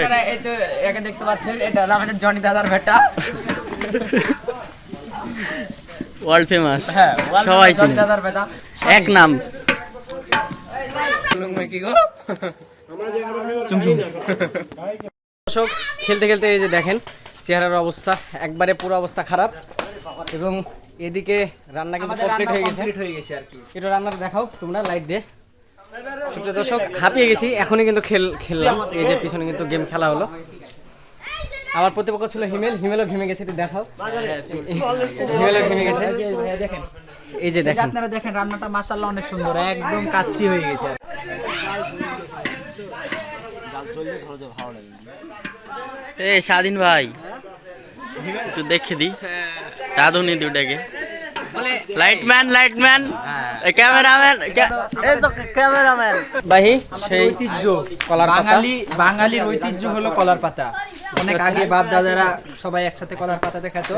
এই তো একে দেখতে পাচ্ছেন এটা হলো আমাদের জনি দাদার ভেটা। ওয়ার্ল্ড ফেমাস হ্যাঁ সবাই জনি চিনে। দাদার ভেটা। এক নাম। কি গো দর্শক খেলতে খেলতে এই যে দেখেন চেহারার অবস্থা একবারে পুরো অবস্থা খারাপ। এবং এদিকে রান্না কিন্তু কমপ্লিট হয়ে গেছে। হয়ে গেছে আর কি। এটা রান্নাটা দেখাও তোমরা লাইট দিয়ে। সুপ্রিয় দর্শক হাঁপিয়ে গেছি। এখনই কিন্তু খেল খেললাম। এই যে পিছনে কিন্তু গেম খেলা হলো। আমার প্রতিপক্ষ ছিল হিমেল। হিমেলও ঘেমে গেছে একটু দেখাও। হিমেলও ঘেমে গেছে। দেখেন এই যে দেখেন। আপনারা দেখেন রান্নাটা মাশাআল্লাহ অনেক সুন্দর। একদম কাচ্চি হয়ে গেছে। আর এ স্বাধীন ভাই একটু দেখে দি রাধুনি দুটাকে। লাইটম্যান লাইটম্যান ক্যামেরাম্যান এই তো ক্যামেরাম্যান বাহি সেই ঐতিহ্য। কলার বাঙালি বাঙালির ঐতিহ্য হলো কলার পাতা। অনেক আগে বাপ দাদারা সবাই একসাথে কলার পাতা দেখাতো।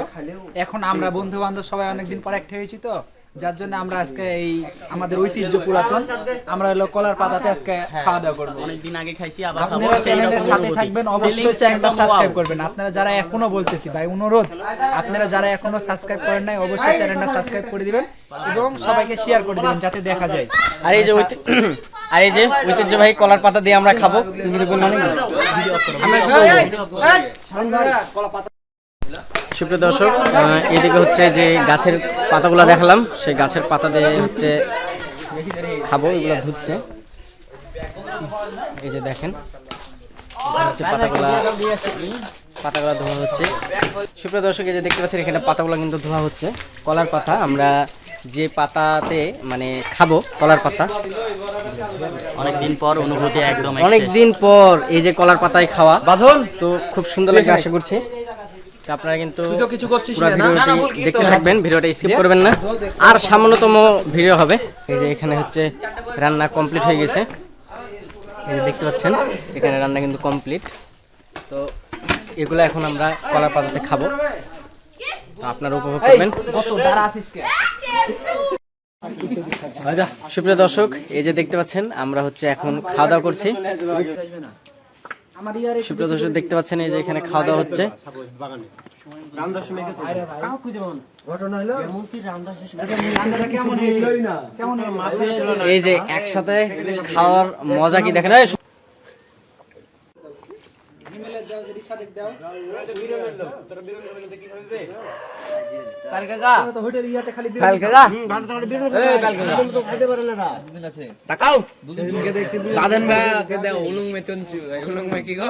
এখন আমরা বন্ধু বান্ধব সবাই অনেকদিন পর একটা হয়েছি তো। যার জন্য আমরা আজকে এই আমাদের ঐতিহ্য পুরাতন আমরা হলো কলার পাতাতে আজকে খাওয়া দাওয়া করব অনেকদিন আগে খাইছি আবার আপনারা চ্যানেলের সাথে থাকবেন অবশ্যই চ্যানেলটা সাবস্ক্রাইব করবেন আপনারা যারা এখনও বলতেছি ভাই অনুরোধ আপনারা যারা এখনও সাবস্ক্রাইব করেন নাই অবশ্যই চ্যানেলটা সাবস্ক্রাইব করে দিবেন এবং সবাইকে শেয়ার করে দিবেন যাতে দেখা যায় আর এই যে আর এই যে ঐতিহ্যবাহী কলার পাতা দিয়ে আমরা খাব ইংরেজি বলব না? সুপ্রিয় দর্শক এদিকে হচ্ছে যে গাছের পাতাগুলো দেখালাম সেই গাছের পাতা দিয়ে হচ্ছে খাব এগুলো ধুচ্ছে। এই যে দেখেন হচ্ছে পাতাগুলা পাতাগুলো ধোয়া হচ্ছে। সুপ্রিয় দর্শক এই যে দেখতে পাচ্ছেন এখানে পাতাগুলো কিন্তু ধোয়া হচ্ছে। কলার পাতা আমরা যে পাতাতে মানে খাব কলার পাতা অনেকদিন পর অনুভূতি একদম অনেকদিন পর এই যে কলার পাতায় খাওয়া বাঁধন? তো খুব সুন্দর লাগে আশা করছি। তো আপনারা কিন্তু তো কিছু করছিস পুরো না? না, না, ভুল ভিডিওটি কি দেখতে থাকবেন ভিডিওটা স্কিপ করবেন না। আর সামান্যতম ভিডিও হবে। এই যে এখানে হচ্ছে রান্না কমপ্লিট হয়ে গেছে। এই যে দেখতে পাচ্ছেন এখানে রান্না কিন্তু কমপ্লিট তো এগুলো এখন আমরা কলার পাতাতে খাব। তো আপনারা উপভোগ করবেন। সুপ্রিয় দর্শক এই যে দেখতে পাচ্ছেন আমরা হচ্ছে এখন খাওয়া দাওয়া করছি। সুপ্রিয় দর্শক দেখতে পাচ্ছেন এই যে এখানে খাওয়া দাওয়া হচ্ছে এই যে একসাথে খাওয়ার মজা কি দেখেন এই, পাল কাকা হোটেল ইয়াতে খালি পাল কাকা এই পাল কাকা তাকাও। দাদন ভাই কে দাও উলুং মে চঞ্চু। উলুং মে কি গো?